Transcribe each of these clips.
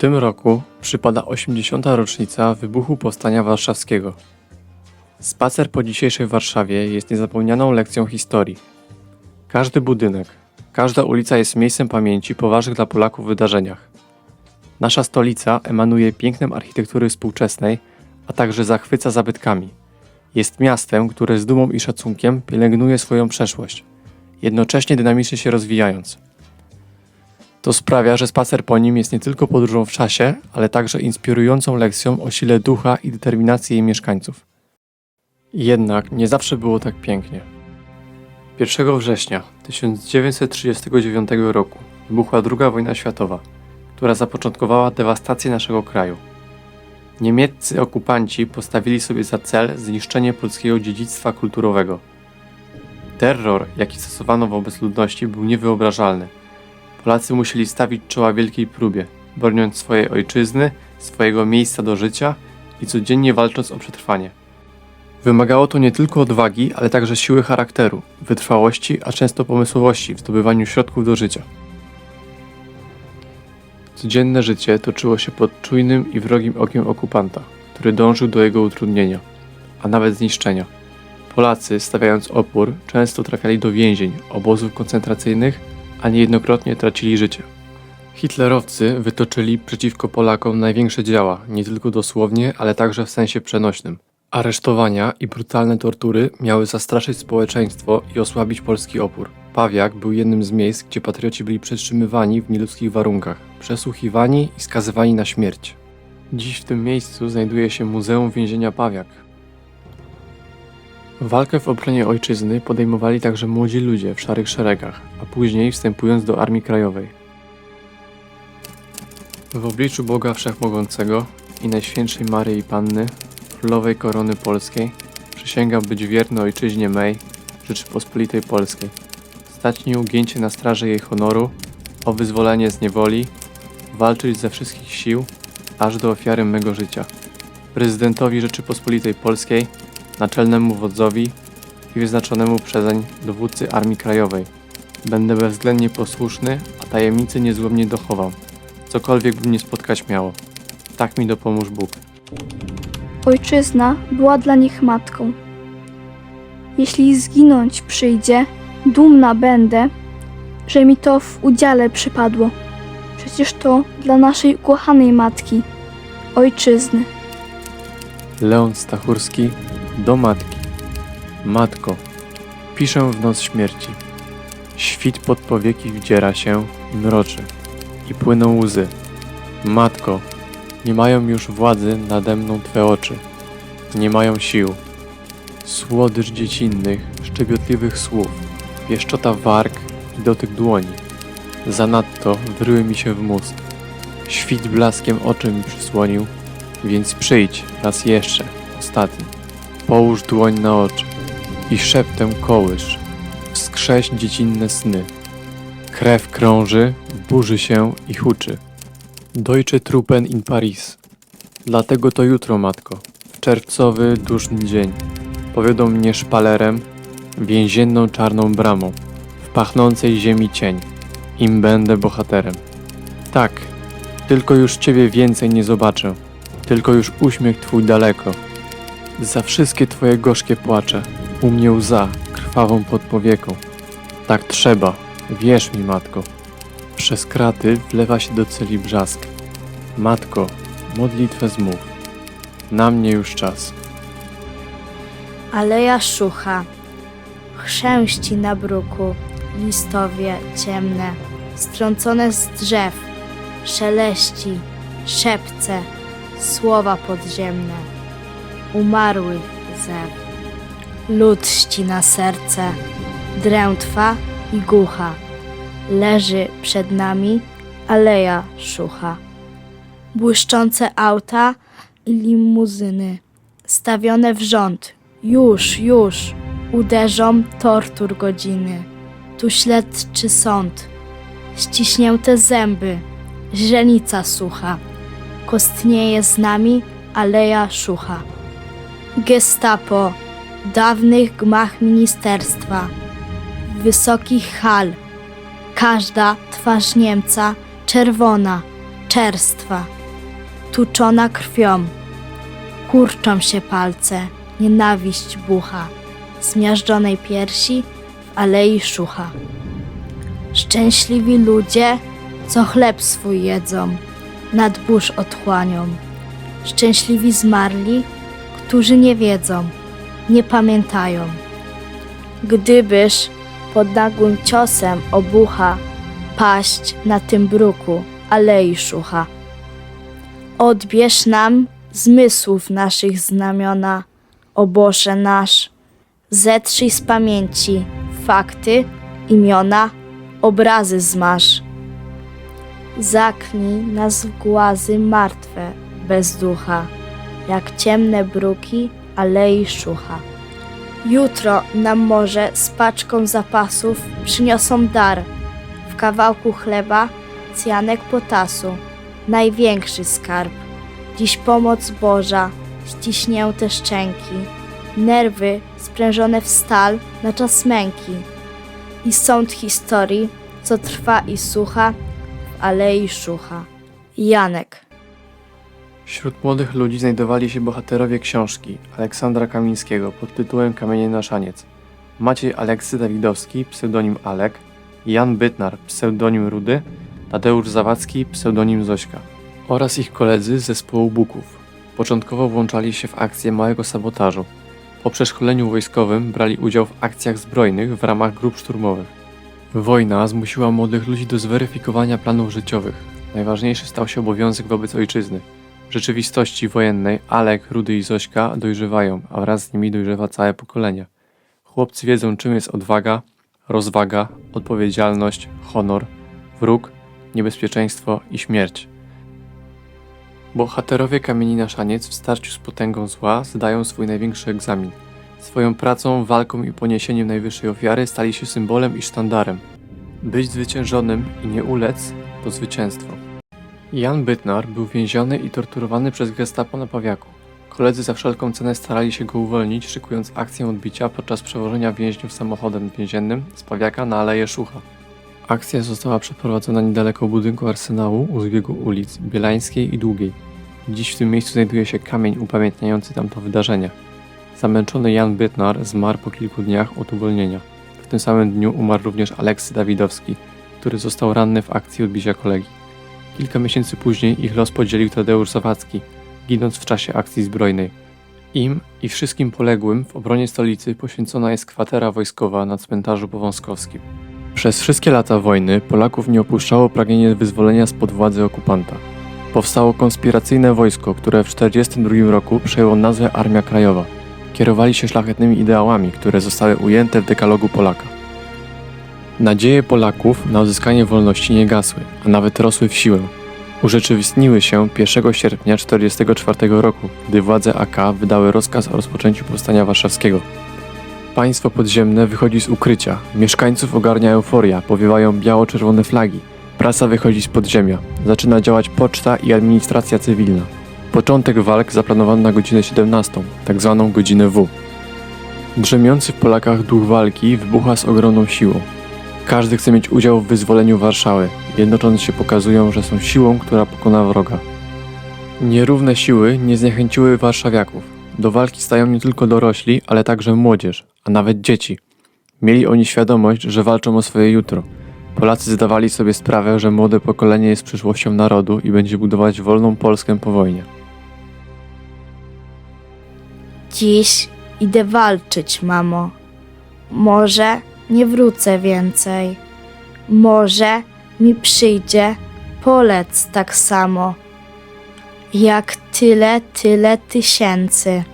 tym roku przypada 80. rocznica wybuchu Powstania Warszawskiego. Spacer po dzisiejszej Warszawie jest niezapomnianą lekcją historii. Każdy budynek, każda ulica jest miejscem pamięci po ważnych dla Polaków wydarzeniach. Nasza stolica emanuje pięknem architektury współczesnej, a także zachwyca zabytkami. Jest miastem, które z dumą i szacunkiem pielęgnuje swoją przeszłość, jednocześnie dynamicznie się rozwijając. To sprawia, że spacer po nim jest nie tylko podróżą w czasie, ale także inspirującą lekcją o sile ducha i determinacji jej mieszkańców. Jednak nie zawsze było tak pięknie. 1 września 1939 roku wybuchła II wojna światowa, która zapoczątkowała dewastację naszego kraju. Niemieccy okupanci postawili sobie za cel zniszczenie polskiego dziedzictwa kulturowego. Terror, jaki stosowano wobec ludności, był niewyobrażalny. Polacy musieli stawić czoła wielkiej próbie, broniąc swojej ojczyzny, swojego miejsca do życia i codziennie walcząc o przetrwanie. Wymagało to nie tylko odwagi, ale także siły charakteru, wytrwałości, a często pomysłowości w zdobywaniu środków do życia. Codzienne życie toczyło się pod czujnym i wrogim okiem okupanta, który dążył do jego utrudnienia, a nawet zniszczenia. Polacy, stawiając opór, często trafiali do więzień, obozów koncentracyjnych, a niejednokrotnie tracili życie. Hitlerowcy wytoczyli przeciwko Polakom największe działa, nie tylko dosłownie, ale także w sensie przenośnym. Aresztowania i brutalne tortury miały zastraszyć społeczeństwo i osłabić polski opór. Pawiak był jednym z miejsc, gdzie patrioci byli przetrzymywani w nieludzkich warunkach, przesłuchiwani i skazywani na śmierć. Dziś w tym miejscu znajduje się Muzeum Więzienia Pawiak. Walkę w obronie ojczyzny podejmowali także młodzi ludzie w szarych szeregach, a później wstępując do Armii Krajowej. W obliczu Boga Wszechmogącego i Najświętszej Maryi Panny, Królowej Korony Polskiej, przysięgam być wierny ojczyźnie mej, Rzeczypospolitej Polskiej, stać nieugięcie na straży jej honoru, o wyzwolenie z niewoli, walczyć ze wszystkich sił, aż do ofiary mego życia. Prezydentowi Rzeczypospolitej Polskiej, naczelnemu wodzowi i wyznaczonemu przezeń dowódcy Armii Krajowej. Będę bezwzględnie posłuszny, a tajemnicy niezłomnie dochowam, cokolwiek by mnie spotkać miało. Tak mi dopomóż Bóg. Ojczyzna była dla nich matką. Jeśli zginąć przyjdzie, dumna będę, że mi to w udziale przypadło. Przecież to dla naszej ukochanej matki, ojczyzny. Leon Stachurski do matki. Matko, piszę w noc śmierci. Świt pod powieki wdziera się, mroczy i płyną łzy. Matko, nie mają już władzy nade mną Twe oczy. Nie mają sił. Słodycz dziecinnych, szczebiotliwych słów, pieszczota warg i dotyk dłoni. Zanadto wryły mi się w mózg. Świt blaskiem oczy mi przysłonił, więc przyjdź raz jeszcze, ostatni. Połóż dłoń na oczy i szeptem kołysz. Wskrześ dziecinne sny. Krew krąży, burzy się i huczy. Deutsche Truppen in Paris. Dlatego to jutro, matko, w czerwcowy, duszny dzień, powiodą mnie szpalerem, więzienną czarną bramą, w pachnącej ziemi cień, im będę bohaterem. Tak, tylko już Ciebie więcej nie zobaczę, tylko już uśmiech Twój daleko. Za wszystkie Twoje gorzkie płacze, u mnie łza, krwawą pod powieką. Tak trzeba, wierz mi, matko. Przez kraty wlewa się do celi brzask. Matko, modlitwę zmów. Na mnie już czas. Aleja szucha, chrzęści na bruku, listowie ciemne, strącone z drzew, szeleści, szepce, słowa podziemne, umarłych zew. Lud ścina serce, drętwa i głucha, leży przed nami aleja szucha. Błyszczące auta i limuzyny, stawione w rząd, już, już, uderzą tortur godziny. Tu śledczy sąd, ściśnięte zęby, źrenica sucha, kostnieje z nami aleja szucha. Gestapo, dawnych gmach ministerstwa, wysokich hal, każda twarz Niemca czerwona, czerstwa, tuczona krwią. Kurczą się palce, nienawiść bucha, zmiażdżonej piersi w alei szucha. Szczęśliwi ludzie, co chleb swój jedzą, nad burz otchłanią. Szczęśliwi zmarli, którzy nie wiedzą, nie pamiętają. Gdybyż pod nagłym ciosem obucha paść na tym bruku alei szucha. Odbierz nam zmysłów naszych znamiona, o Boże nasz. Zetrzyj z pamięci fakty, imiona, obrazy zmasz. Zaknij nas w głazy martwe, bez ducha, jak ciemne bruki alei szucha. Jutro nam może z paczką zapasów przyniosą dar. W kawałku chleba cjanek potasu, największy skarb. Dziś pomoc Boża, ściśnięte szczęki, nerwy sprężone w stal na czas męki. I sąd historii, co trwa i słucha w alei szucha. Janek. Wśród młodych ludzi znajdowali się bohaterowie książki Aleksandra Kamińskiego pod tytułem Kamienie na szaniec. Maciej Aleksy Dawidowski, pseudonim Alek, Jan Bytnar, pseudonim Rudy, Tadeusz Zawadzki, pseudonim Zośka oraz ich koledzy z zespołu Buków. Początkowo włączali się w akcje małego sabotażu. Po przeszkoleniu wojskowym brali udział w akcjach zbrojnych w ramach grup szturmowych. Wojna zmusiła młodych ludzi do zweryfikowania planów życiowych. Najważniejszy stał się obowiązek wobec ojczyzny. W rzeczywistości wojennej Alek, Rudy i Zośka dojrzewają, a wraz z nimi dojrzewa całe pokolenie. Chłopcy wiedzą, czym jest odwaga, rozwaga, odpowiedzialność, honor, wróg, niebezpieczeństwo i śmierć. Bohaterowie Kamieni na Szaniec w starciu z potęgą zła zdają swój największy egzamin. Swoją pracą, walką i poniesieniem najwyższej ofiary stali się symbolem i sztandarem. Być zwyciężonym i nie ulec to zwycięstwo. Jan Bytnar był więziony i torturowany przez gestapo na Pawiaku. Koledzy za wszelką cenę starali się go uwolnić, szykując akcję odbicia podczas przewożenia więźniów samochodem więziennym z Pawiaka na Aleję Szucha. Akcja została przeprowadzona niedaleko budynku Arsenału u zbiegu ulic Bielańskiej i Długiej. Dziś w tym miejscu znajduje się kamień upamiętniający tamto wydarzenie. Zamęczony Jan Bytnar zmarł po kilku dniach od uwolnienia. W tym samym dniu umarł również Aleksy Dawidowski, który został ranny w akcji odbicia kolegi. Kilka miesięcy później ich los podzielił Tadeusz Zawadzki, ginąc w czasie akcji zbrojnej. Im i wszystkim poległym w obronie stolicy poświęcona jest kwatera wojskowa na cmentarzu powązkowskim. Przez wszystkie lata wojny Polaków nie opuszczało pragnienie wyzwolenia spod władzy okupanta. Powstało konspiracyjne wojsko, które w 1942 roku przejęło nazwę Armia Krajowa. Kierowali się szlachetnymi ideałami, które zostały ujęte w dekalogu Polaka. Nadzieje Polaków na uzyskanie wolności nie gasły, a nawet rosły w siłę. Urzeczywistniły się 1 sierpnia 1944 roku, gdy władze AK wydały rozkaz o rozpoczęciu powstania warszawskiego. Państwo podziemne wychodzi z ukrycia, mieszkańców ogarnia euforia, powiewają biało-czerwone flagi, prasa wychodzi z podziemia, zaczyna działać poczta i administracja cywilna. Początek walk zaplanowano na godzinę 17, tak zwaną godzinę W. Drzemiący w Polakach duch walki wybucha z ogromną siłą. Każdy chce mieć udział w wyzwoleniu Warszawy, jednocząc się pokazują, że są siłą, która pokona wroga. Nierówne siły nie zniechęciły warszawiaków. Do walki stają nie tylko dorośli, ale także młodzież, a nawet dzieci. Mieli oni świadomość, że walczą o swoje jutro. Polacy zdawali sobie sprawę, że młode pokolenie jest przyszłością narodu i będzie budować wolną Polskę po wojnie. Dziś idę walczyć, mamo. Może nie wrócę więcej. Może mi przyjdzie polec tak samo. Jak tyle, tyle tysięcy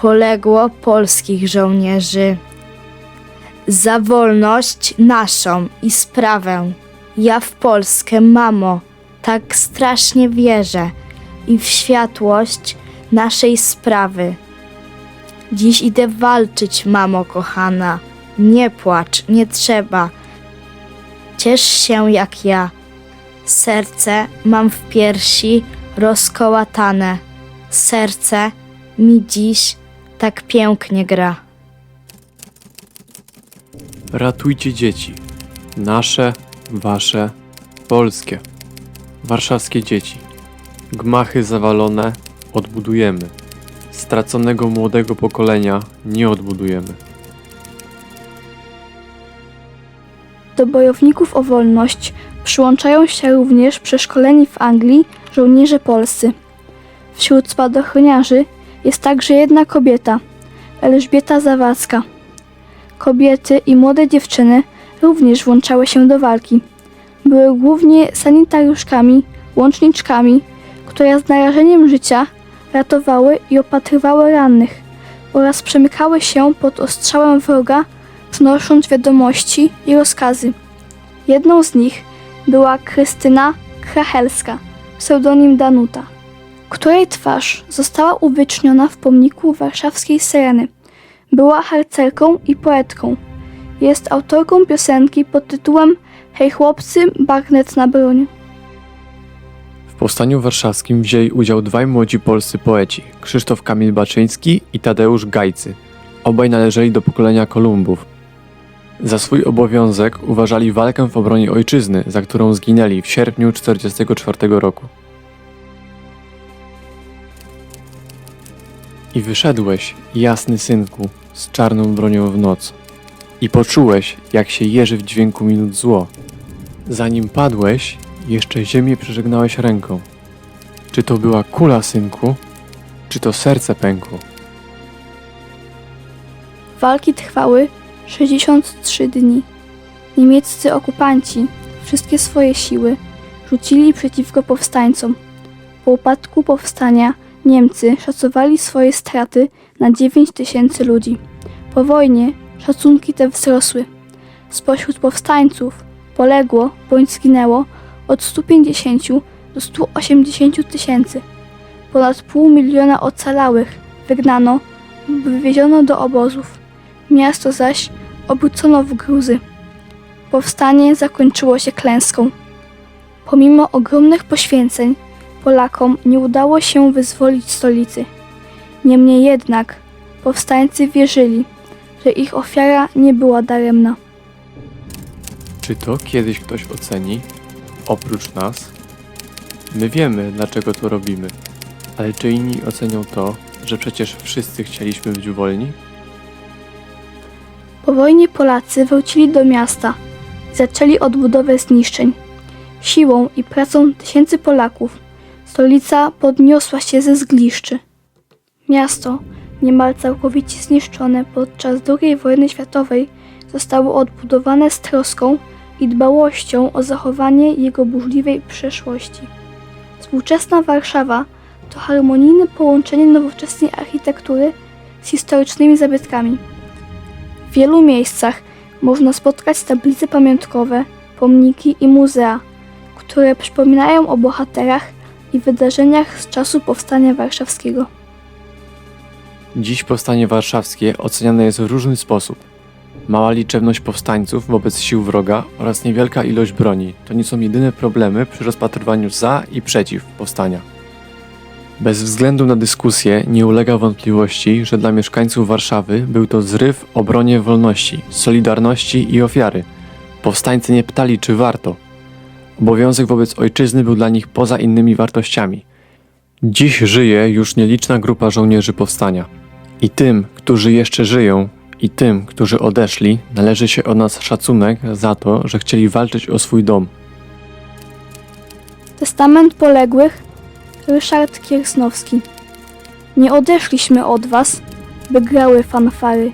poległo polskich żołnierzy. Za wolność naszą i sprawę. Ja w Polskę, mamo, tak strasznie wierzę i w światłość naszej sprawy. Dziś idę walczyć, mamo kochana. Nie płacz, nie trzeba. Ciesz się jak ja. Serce mam w piersi rozkołatane. Serce mi dziś tak pięknie gra. Ratujcie dzieci. Nasze, wasze, polskie. Warszawskie dzieci. Gmachy zawalone odbudujemy. Straconego młodego pokolenia nie odbudujemy. Do bojowników o wolność przyłączają się również przeszkoleni w Anglii żołnierze polscy. Wśród spadochroniarzy jest także jedna kobieta, Elżbieta Zawadzka. Kobiety i młode dziewczyny również włączały się do walki. Były głównie sanitariuszkami, łączniczkami, które z narażeniem życia ratowały i opatrywały rannych oraz przemykały się pod ostrzałem wroga przynosząc wiadomości i rozkazy. Jedną z nich była Krystyna Krachelska, pseudonim Danuta, której twarz została uwieczniona w pomniku warszawskiej Syreny. Była harcerką i poetką. Jest autorką piosenki pod tytułem Hej chłopcy, bagnet na broń. W powstaniu warszawskim wzięli udział dwaj młodzi polscy poeci Krzysztof Kamil Baczyński i Tadeusz Gajcy. Obaj należeli do pokolenia Kolumbów. Za swój obowiązek uważali walkę w obronie ojczyzny, za którą zginęli w sierpniu 1944 roku. I wyszedłeś, jasny synku, z czarną bronią w noc. I poczułeś, jak się jeży w dźwięku minut zło. Zanim padłeś, jeszcze ziemię przeżegnałeś ręką. Czy to była kula, synku? Czy to serce pękło? Walki trwały 63 dni. Niemieccy okupanci wszystkie swoje siły rzucili przeciwko powstańcom. Po upadku powstania Niemcy szacowali swoje straty na 9 tysięcy ludzi. Po wojnie szacunki te wzrosły. Spośród powstańców poległo bądź zginęło od 150 do 180 tysięcy. Ponad pół miliona ocalałych wygnano lub wywieziono do obozów. Miasto zaś obrócono w gruzy. Powstanie zakończyło się klęską. Pomimo ogromnych poświęceń, Polakom nie udało się wyzwolić stolicy. Niemniej jednak powstańcy wierzyli, że ich ofiara nie była daremna. Czy to kiedyś ktoś oceni, oprócz nas? My wiemy, dlaczego to robimy, ale czy inni ocenią to, że przecież wszyscy chcieliśmy być wolni? Po wojnie Polacy wrócili do miasta i zaczęli odbudowę zniszczeń. Siłą i pracą tysięcy Polaków stolica podniosła się ze zgliszczy. Miasto, niemal całkowicie zniszczone podczas II wojny światowej, zostało odbudowane z troską i dbałością o zachowanie jego burzliwej przeszłości. Współczesna Warszawa to harmonijne połączenie nowoczesnej architektury z historycznymi zabytkami. W wielu miejscach można spotkać tablice pamiątkowe, pomniki i muzea, które przypominają o bohaterach i wydarzeniach z czasu powstania warszawskiego. Dziś powstanie warszawskie oceniane jest w różny sposób. Mała liczebność powstańców wobec sił wroga oraz niewielka ilość broni to nie są jedyne problemy przy rozpatrywaniu za i przeciw powstania. Bez względu na dyskusję nie ulega wątpliwości, że dla mieszkańców Warszawy był to zryw obronie wolności, solidarności i ofiary. Powstańcy nie pytali, czy warto. Obowiązek wobec ojczyzny był dla nich poza innymi wartościami. Dziś żyje już nieliczna grupa żołnierzy powstania. I tym, którzy jeszcze żyją, i tym, którzy odeszli, należy się od nas szacunek za to, że chcieli walczyć o swój dom. Testament poległych Ryszard Kiersnowski. Nie odeszliśmy od was, by grały fanfary.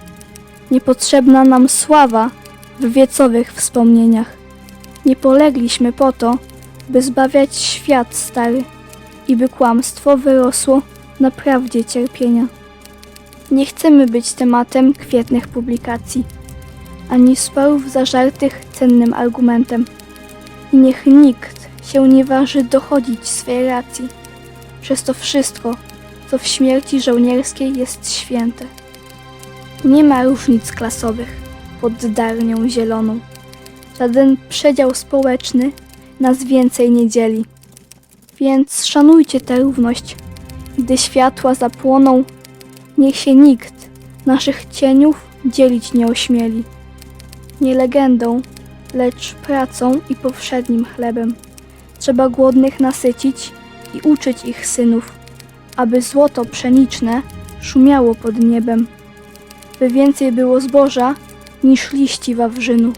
Niepotrzebna nam sława w wiecowych wspomnieniach. Nie polegliśmy po to, by zbawiać świat stary i by kłamstwo wyrosło na prawdzie cierpienia. Nie chcemy być tematem kwietnych publikacji, ani sporów zażartych cennym argumentem. I niech nikt się nie waży dochodzić swej racji. Przez to wszystko, co w śmierci żołnierskiej jest święte. Nie ma różnic klasowych pod darnią zieloną. Żaden przedział społeczny nas więcej nie dzieli. Więc szanujcie tę równość. Gdy światła zapłoną, niech się nikt naszych cieniów dzielić nie ośmieli. Nie legendą, lecz pracą i powszednim chlebem. Trzeba głodnych nasycić i uczyć ich synów, aby złoto pszeniczne szumiało pod niebem, by więcej było zboża niż liści wawrzynu.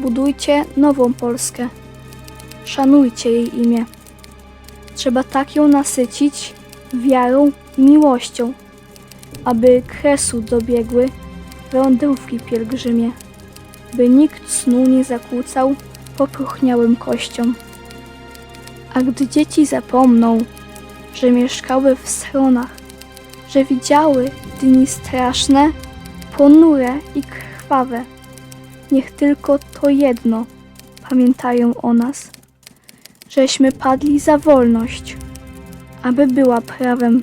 Budujcie nową Polskę, szanujcie jej imię. Trzeba tak ją nasycić wiarą i miłością, aby kresu dobiegły wędrówki pielgrzymie, by nikt snu nie zakłócał popróchniałym kościom. A gdy dzieci zapomną, że mieszkały w schronach, że widziały dni straszne, ponure i krwawe, niech tylko to jedno pamiętają o nas, żeśmy padli za wolność, aby była prawem